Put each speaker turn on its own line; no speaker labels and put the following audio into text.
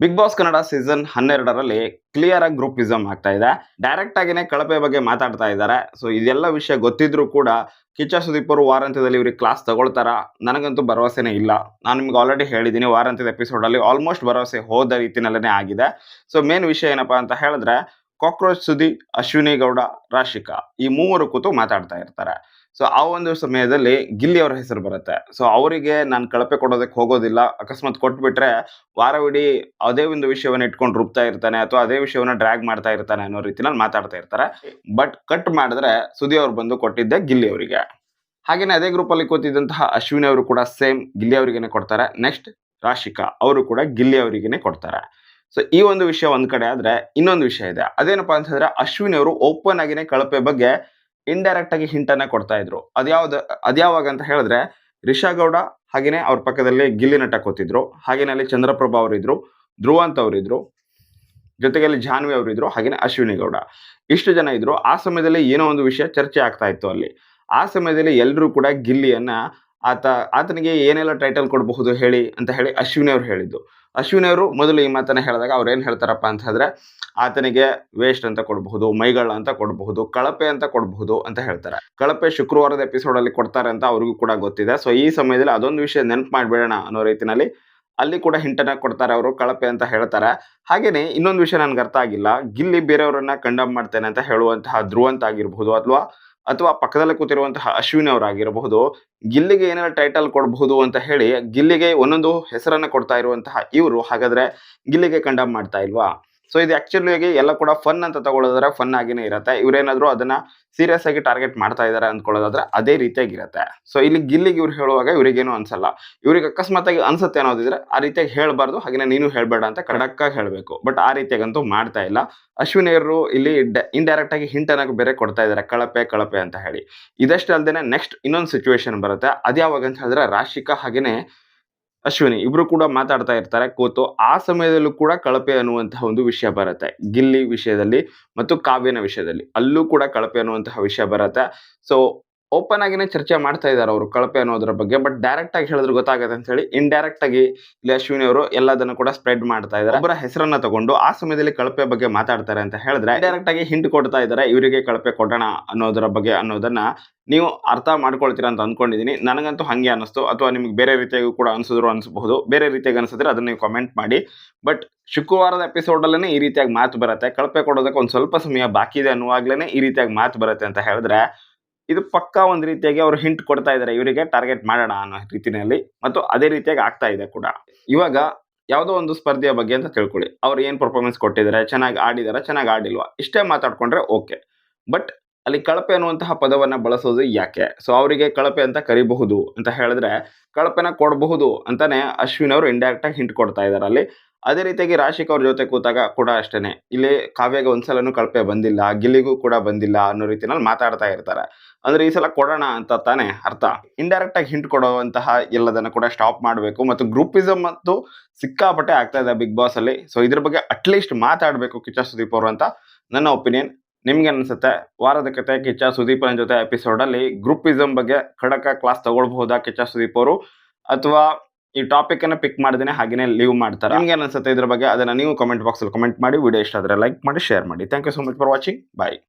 Big boss Kannada season ಹನ್ನೆರಡರಲ್ಲಿ clear ಆಗಿ groupism ಆಗ್ತಾ ಇದೆ. ಡೈರೆಕ್ಟ್ ಆಗಿನೇ ಕಳಪೆ ಬಗ್ಗೆ ಮಾತಾಡ್ತಾ ಇದ್ದಾರೆ. ಸೊ ಇದೆಲ್ಲ ವಿಷಯ ಗೊತ್ತಿದ್ರು ಕೂಡ ಕಿಚ್ಚ ಸುದೀಪ್ ಅವರು ವಾರಾಂತ್ಯದಲ್ಲಿ ಇವ್ರಿಗೆ ಕ್ಲಾಸ್ ತಗೊಳ್ತಾರ? ನನಗಂತೂ ಭರವಸೆನೇ ಇಲ್ಲ. ನಾನು ನಿಮ್ಗೆ ಆಲ್ರೆಡಿ ಹೇಳಿದ್ದೀನಿ ವಾರಾಂತ್ಯದ ಎಪಿಸೋಡಲ್ಲಿ ಆಲ್ಮೋಸ್ಟ್ ಭರವಸೆ ಹೋದ ರೀತಿನಲ್ಲೇ ಆಗಿದೆ. ಸೊ ಮೇನ್ ವಿಷಯ ಏನಪ್ಪಾ ಅಂತ ಹೇಳಿದ್ರೆ ಕಾಕ್ರೋಚ್ ಸುದಿ ಅಶ್ವಿನಿ ಗೌಡ ರಾಶಿಕಾ ಈ ಮೂವರು ಕೂತು ಮಾತಾಡ್ತಾ ಇರ್ತಾರೆ. ಸೊ ಆ ಒಂದು ಸಮಯದಲ್ಲಿ ಗಿಲ್ಲಿ ಅವರ ಹೆಸರು ಬರುತ್ತೆ. ಸೊ ಅವರಿಗೆ ನಾನು ಕಳಪೆ ಕೊಡೋದಕ್ಕೆ ಹೋಗೋದಿಲ್ಲ. ಅಕಸ್ಮಾತ್ ಕೊಟ್ಬಿಟ್ರೆ ವಾರವಿಡೀ ಅದೇ ಒಂದು ವಿಷಯವನ್ನ ಇಟ್ಕೊಂಡು ರುಬ್ತಾ ಇರ್ತಾನೆ ಅಥವಾ ಅದೇ ವಿಷಯವನ್ನ ಡ್ರ್ಯಾಗ್ ಮಾಡ್ತಾ ಇರ್ತಾನೆ ಅನ್ನೋ ರೀತಿನಲ್ಲಿ ಮಾತಾಡ್ತಾ ಇರ್ತಾರೆ. ಬಟ್ ಕಟ್ ಮಾಡಿದ್ರೆ ಸುದಿ ಅವ್ರು ಬಂದು ಕೊಟ್ಟಿದ್ದೆ ಗಿಲ್ಲಿ ಅವರಿಗೆ. ಹಾಗೇನೆ ಅದೇ ಗ್ರೂಪ್ ಅಲ್ಲಿ ಕೂತಿದ್ದಂತಹ ಅಶ್ವಿನಿ ಅವರು ಕೂಡ ಸೇಮ್ ಗಿಲ್ಲಿ ಅವರಿಗೇನೆ ಕೊಡ್ತಾರೆ. ನೆಕ್ಸ್ಟ್ ರಾಶಿಕಾ ಅವರು ಕೂಡ ಗಿಲ್ಲಿ ಅವರಿಗೇನೆ ಕೊಡ್ತಾರೆ. ಸೊ ಈ ಒಂದು ವಿಷಯ ಒಂದ್ ಕಡೆ ಆದ್ರೆ ಇನ್ನೊಂದು ವಿಷಯ ಇದೆ. ಅದೇನಪ್ಪಾ ಅಂತ ಹೇಳಿದ್ರೆ ಅಶ್ವಿನಿ ಅವರು ಓಪನ್ ಆಗಿನೇ ಕಳಪೆ ಬಗ್ಗೆ ಇಂಡೈರೆಕ್ಟ್ ಆಗಿ ಹಿಂಟ್ ಅನ್ನ ಕೊಡ್ತಾ ಇದ್ರು. ಅದ್ಯಾವ್ದು ಅದ್ಯಾವಾಗ ಅಂತ ಹೇಳಿದ್ರೆ ರಿಷಾ ಗೌಡ ಹಾಗೇನೆ ಅವ್ರ ಪಕ್ಕದಲ್ಲಿ ಗಿಲ್ಲಿ ನಟ ಕೂತಿದ್ರು. ಹಾಗೇನೆ ಅಲ್ಲಿ ಚಂದ್ರಪ್ರಭಾ ಅವರಿದ್ರು ಧ್ರುವಂತ್ ಅವರಿದ್ರು ಜೊತೆಗೆ ಅಲ್ಲಿ ಜಾನ್ವಿ ಅವರಿದ್ರು ಹಾಗೇನೆ ಅಶ್ವಿನಿ ಗೌಡ ಇಷ್ಟು ಜನ ಇದ್ರು. ಆ ಸಮಯದಲ್ಲಿ ಏನೋ ಒಂದು ವಿಷಯ ಚರ್ಚೆ ಆಗ್ತಾ ಇತ್ತು ಅಲ್ಲಿ. ಆ ಸಮಯದಲ್ಲಿ ಎಲ್ಲರೂ ಕೂಡ ಗಿಲ್ಲಿಯನ್ನ ಆತ, ಆತನಿಗೆ ಏನೆಲ್ಲ ಟೈಟಲ್ ಕೊಡಬಹುದು ಹೇಳಿ ಅಂತ ಹೇಳಿ ಅಶ್ವಿನಿ ಅವರು ಹೇಳಿದ್ದು. ಅಶ್ವಿನಿ ಅವರು ಮೊದಲು ಈ ಮಾತನ್ನ ಹೇಳಿದಾಗ ಅವ್ರು ಏನು ಹೇಳ್ತಾರಪ್ಪ ಅಂತ ಹೇಳಿದ್ರೆ, ಆತನಿಗೆ ವೇಸ್ಟ್ ಅಂತ ಕೊಡಬಹುದು, ಮೈಗಳ ಅಂತ ಕೊಡಬಹುದು, ಕಳಪೆ ಅಂತ ಕೊಡಬಹುದು ಅಂತ ಹೇಳ್ತಾರೆ. ಕಳಪೆ ಶುಕ್ರವಾರದ ಎಪಿಸೋಡ್ ಅಲ್ಲಿ ಕೊಡ್ತಾರೆ ಅಂತ ಅವ್ರಿಗೂ ಕೂಡ ಗೊತ್ತಿದೆ. ಸೊ ಈ ಸಮಯದಲ್ಲಿ ಅದೊಂದು ವಿಷಯ ನೆನಪು ಮಾಡ್ಬೇಡೋಣ ಅನ್ನೋ ರೀತಿನಲ್ಲಿ ಅಲ್ಲಿ ಕೂಡ ಹಿಂಟನ್ನ ಕೊಡ್ತಾರೆ ಅವರು, ಕಳಪೆ ಅಂತ ಹೇಳ್ತಾರೆ. ಹಾಗೇನೆ ಇನ್ನೊಂದು ವಿಷಯ ನನ್ಗೆ ಅರ್ಥ ಆಗಿಲ್ಲ. ಗಿಲ್ಲಿ ಬೇರೆಯವರನ್ನ ಕಂಡಮ್ ಮಾಡ್ತೇನೆ ಅಂತ ಹೇಳುವಂತಹ ಧ್ರುವಂತ ಆಗಿರಬಹುದು ಅಥವಾ ಅಥವಾ ಪಕ್ಕದಲ್ಲಿ ಕೂತಿರುವಂತಹ ಅಶ್ವಿನ್ ಅವರಾಗಿರಬಹುದು, ಗಿಲ್ಲಿಗೆ ಏನಾರ ಟೈಟಲ್ ಕೊಡಬಹುದು ಅಂತ ಹೇಳಿ ಗಿಲ್ಲಿಗೆ ಒಂದೊಂದು ಹೆಸರನ್ನ ಕೊಡ್ತಾ ಇರುವಂತಹ ಇವರು, ಹಾಗಾದ್ರೆ ಗಿಲ್ಲಿಗೆ ಕಂಡಮ್ ಮಾಡ್ತಾ ಇಲ್ವಾ? ಸೊ ಇದು ಆಕ್ಚುಲಿ ಎಲ್ಲ ಕೂಡ ಫನ್ ಅಂತ ತಗೊಳ್ಳೋದ್ರೆ ಫನ್ ಆಗಿನೇ ಇರುತ್ತೆ. ಇವ್ರೇನಾದ್ರು ಅದನ್ನ ಸೀರಿಯಸ್ ಆಗಿ ಟಾರ್ಗೆಟ್ ಮಾಡ್ತಾ ಇದಾರೆ ಅಂದ್ಕೊಳ್ಳೋದಾದ್ರೆ ಅದೇ ರೀತಿಯಾಗಿರುತ್ತೆ ಸೊ ಇಲ್ಲಿ ಗಿಲ್ಲಿಗೆ ಇವ್ರು ಹೇಳುವಾಗ ಇವರಿಗೇನು ಅನ್ಸಲ್ಲ. ಇವ್ರಿಗೆ ಅಕಸ್ಮಾತ್ ಆಗಿ ಅನ್ಸುತ್ತೆ ಅನ್ನೋದಿದ್ರೆ ಆ ರೀತಿಯಾಗಿ ಹೇಳ್ಬಾರ್ದು. ಹಾಗೆ ನೀನು ಹೇಳ್ಬೇಡ ಅಂತ ಕಡಕ್ ಹೇಳಬೇಕು. ಬಟ್ ಆ ರೀತಿಯಾಗಂತೂ ಮಾಡ್ತಾ ಇಲ್ಲ. ಅಶ್ವಿನಿಯರು ಇಲ್ಲಿ ಇಂಡೈರೆಕ್ಟ್ ಆಗಿ ಹಿಂಟ್ ಅನ್ನೋಕೆ ಬೇರೆ ಕೊಡ್ತಾ ಇದ್ದಾರೆ ಕಳಪೆ ಕಳಪೆ ಅಂತ ಹೇಳಿ. ಇದಷ್ಟೇ ಅಲ್ಲದೆ ನೆಕ್ಸ್ಟ್ ಇನ್ನೊಂದು ಸಿಚುವೇಶನ್ ಬರುತ್ತೆ. ಅದ್ಯಾವಾಗ ಅಂತ ಹೇಳಿದ್ರೆ ರಾಶಿಕಾ ಹಾಗೇನೆ ಅಶ್ವಿನಿ, ಇಬ್ರು ಕೂಡ ಮಾತಾಡ್ತಾ ಇರ್ತಾರೆ ಕೂತು. ಆ ಸಮಯದಲ್ಲೂ ಕೂಡ ಕಳಪೆ ಅನ್ನುವಂತಹ ಒಂದು ವಿಷಯ ಬರುತ್ತೆ. ಗಿಲ್ಲಿ ವಿಷಯದಲ್ಲಿ ಮತ್ತು ಕಾವ್ಯನ ವಿಷಯದಲ್ಲಿ ಅಲ್ಲೂ ಕೂಡ ಕಳಪೆ ಅನ್ನುವಂತಹ ವಿಷಯ ಬರುತ್ತೆ. ಸೊ ಓಪನ್ ಆಗಿನೇ ಚರ್ಚೆ ಮಾಡ್ತಾ ಇದ್ದಾರೆ ಅವರು ಕಳಪೆ ಅನ್ನೋದ್ರ ಬಗ್ಗೆ ಬಟ್ ಡೈರೆಕ್ಟ್ ಆಗಿ ಹೇಳಿದ್ರೆ ಗೊತ್ತಾಗುತ್ತೆ ಅಂತ ಹೇಳಿ ಇಂಡೈರೆಕ್ಟ್ ಆಗಿ ಇಲ್ಲಿ ಅಶ್ವಿನಿ ಅವರು ಎಲ್ಲದನ್ನು ಕೂಡ ಸ್ಪ್ರೆಡ್ ಮಾಡ್ತಾ ಇದ್ದಾರೆ. ಒಬ್ಬರ ಹೆಸರನ್ನ ತಗೊಂಡು ಆ ಸಮಯದಲ್ಲಿ ಕಳಪೆ ಬಗ್ಗೆ ಮಾತಾಡ್ತಾರೆ ಅಂತ ಹೇಳಿದ್ರೆ ಡೈರೆಕ್ಟ್ ಆಗಿ ಹಿಂಟ್ ಕೊಡ್ತಾ ಇದ್ದಾರೆ ಇವರಿಗೆ ಕಳಪೆ ಕೊಡೋಣ ಅನ್ನೋದರ ಬಗ್ಗೆ ಅನ್ನೋದನ್ನ ನೀವು ಅರ್ಥ ಮಾಡ್ಕೊಳ್ತೀರಾ ಅಂತ ಅನ್ಕೊಂಡಿದೀನಿ ನನಗಂತೂ ಹಂಗೆ ಅನಿಸ್ತು ಅಥವಾ ನಿಮ್ಗೆ ಬೇರೆ ರೀತಿಯಾಗೂ ಕೂಡ ಅನಿಸಿದ್ರು ಅನಿಸಬಹುದು. ಬೇರೆ ರೀತಿಯಾಗಿ ಅನಿಸಿದ್ರೆ ಅದನ್ನ ನೀವು ಕಮೆಂಟ್ ಮಾಡಿ. ಬಟ್ ಶುಕ್ರವಾರದ ಎಪಿಸೋಡ್ ಅಲ್ಲೇ ಈ ರೀತಿಯಾಗಿ ಮಾತು ಬರುತ್ತೆ. ಕಳಪೆ ಕೊಡೋದಕ್ಕೆ ಒಂದು ಸ್ವಲ್ಪ ಸಮಯ ಬಾಕಿ ಇದೆ ಅನ್ನುವಾಗ್ಲೇನೆ ಈ ರೀತಿಯಾಗಿ ಮಾತು ಬರುತ್ತೆ ಅಂತ ಹೇಳಿದ್ರೆ ಇದು ಪಕ್ಕಾ ಒಂದು ರೀತಿಯಾಗಿ ಅವರು ಹಿಂಟ್ ಕೊಡ್ತಾ ಇದ್ದಾರೆ ಇವರಿಗೆ ಟಾರ್ಗೆಟ್ ಮಾಡೋಣ ಅನ್ನೋ ರೀತಿಯಲ್ಲಿ ಮತ್ತು ಅದೇ ರೀತಿಯಾಗಿ ಆಗ್ತಾ ಇದೆ ಕೂಡ. ಇವಾಗ ಯಾವುದೋ ಒಂದು ಸ್ಪರ್ಧೆಯ ಬಗ್ಗೆ ಅಂತ ತಿಳ್ಕೊಳ್ಳಿ. ಅವ್ರು ಏನು ಪರ್ಫಾರ್ಮೆನ್ಸ್ ಕೊಟ್ಟಿದ್ದಾರೆ ಚೆನ್ನಾಗಿ ಆಡಿದಾರೆ, ಚೆನ್ನಾಗಿ ಆಡಿಲ್ವಾ? ಇಷ್ಟೇ ಮಾತಾಡ್ಕೊಂಡ್ರೆ ಓಕೆ ಬಟ್ ಅಲ್ಲಿ ಕಳಪೆ ಅನ್ನುವಂತಹ ಪದವನ್ನ ಬಳಸೋದು ಯಾಕೆ? ಸೊ ಅವರಿಗೆ ಕಳಪೆ ಅಂತ ಕರಿಬಹುದು ಅಂತ ಹೇಳಿದ್ರೆ, ಕಳಪೆನ ಕೊಡಬಹುದು ಅಂತಾನೆ ಅಶ್ವಿನ್ ಅವರು ಇಂಡೈರೆಕ್ಟ್ ಆಗಿ ಹಿಂಟ್ ಕೊಡ್ತಾ ಇದ್ದಾರೆ ಅಲ್ಲಿ. ಅದೇ ರೀತಿಯಾಗಿ ರಾಶಿಕ್ ಅವ್ರ ಜೊತೆ ಕೂತಾಗ ಕೂಡ ಅಷ್ಟೇನೆ. ಇಲ್ಲಿ ಕಾವ್ಯಗೆ ಒಂದ್ಸಲನೂ ಕಳಪೆ ಬಂದಿಲ್ಲ, ಗಿಲ್ಲಿಗೂ ಕೂಡ ಬಂದಿಲ್ಲ ಅನ್ನೋ ರೀತಿನಲ್ಲಿ ಮಾತಾಡ್ತಾ ಇರ್ತಾರೆ. ಅಂದ್ರೆ ಈ ಸಲ ಕೊಡೋಣ ಅಂತ ತಾನೇ ಅರ್ಥ. ಇಂಡೈರೆಕ್ಟ್ ಆಗಿ ಹಿಂಟ್ ಕೊಡುವಂತಹ ಎಲ್ಲದನ್ನ ಕೂಡ ಸ್ಟಾಪ್ ಮಾಡಬೇಕು ಮತ್ತು ಗ್ರೂಪಿಸಮ್ ಮತ್ತು ಸಿಕ್ಕಾಪಟ್ಟೆ ಆಗ್ತಾ ಇದೆ ಬಿಗ್ ಬಾಸ್ ಅಲ್ಲಿ. ಸೊ ಇದ್ರ ಬಗ್ಗೆ ಅಟ್ಲೀಸ್ಟ್ ಮಾತಾಡಬೇಕು ಕಿಚ್ಚ ಸುದೀಪ್ ಅವರು ಅಂತ ನನ್ನ ಒಪಿನಿಯನ್ ನಿಮ್ಗೆ ಅನ್ಸುತ್ತೆ ವಾರದ ಕತೆ ಕಿಚ್ಚ ಸುದೀಪನ ಜೊತೆ ಎಪಿಸೋಡ್ ಅಲ್ಲಿ ಗ್ರೂಪಿಸಮ್ ಬಗ್ಗೆ ಖಡಕ ಕ್ಲಾಸ್ ತಗೊಳ್ಬಹುದಾ ಕಿಚ್ಚ ಸುದೀಪ್ ಅವರು? ಅಥವಾ ಈ ಟಾಪಿಕ್ ಅನ್ನ ಪಿಕ್ ಮಾಡಿದ್ರೆ ಹಾಗೇನೆ ಲೀವ್ ಮಾಡ್ತಾರೆ? ನಿಮ್ಗೆ ಅನ್ಸುತ್ತೆ ಇದ್ರ ಬಗ್ಗೆ, ಅದನ್ನ ನೀವು ಕಮೆಂಟ್ ಬಾಕ್ಸ್ ಅಲ್ಲಿ ಕಮೆಂಟ್ ಮಾಡಿ ವಿಡಿಯೋ ಇಷ್ಟ ಆದ್ರೆ ಲೈಕ್ ಮಾಡಿ ಶೇರ್ ಮಾಡಿ. Thank you so much for watching bye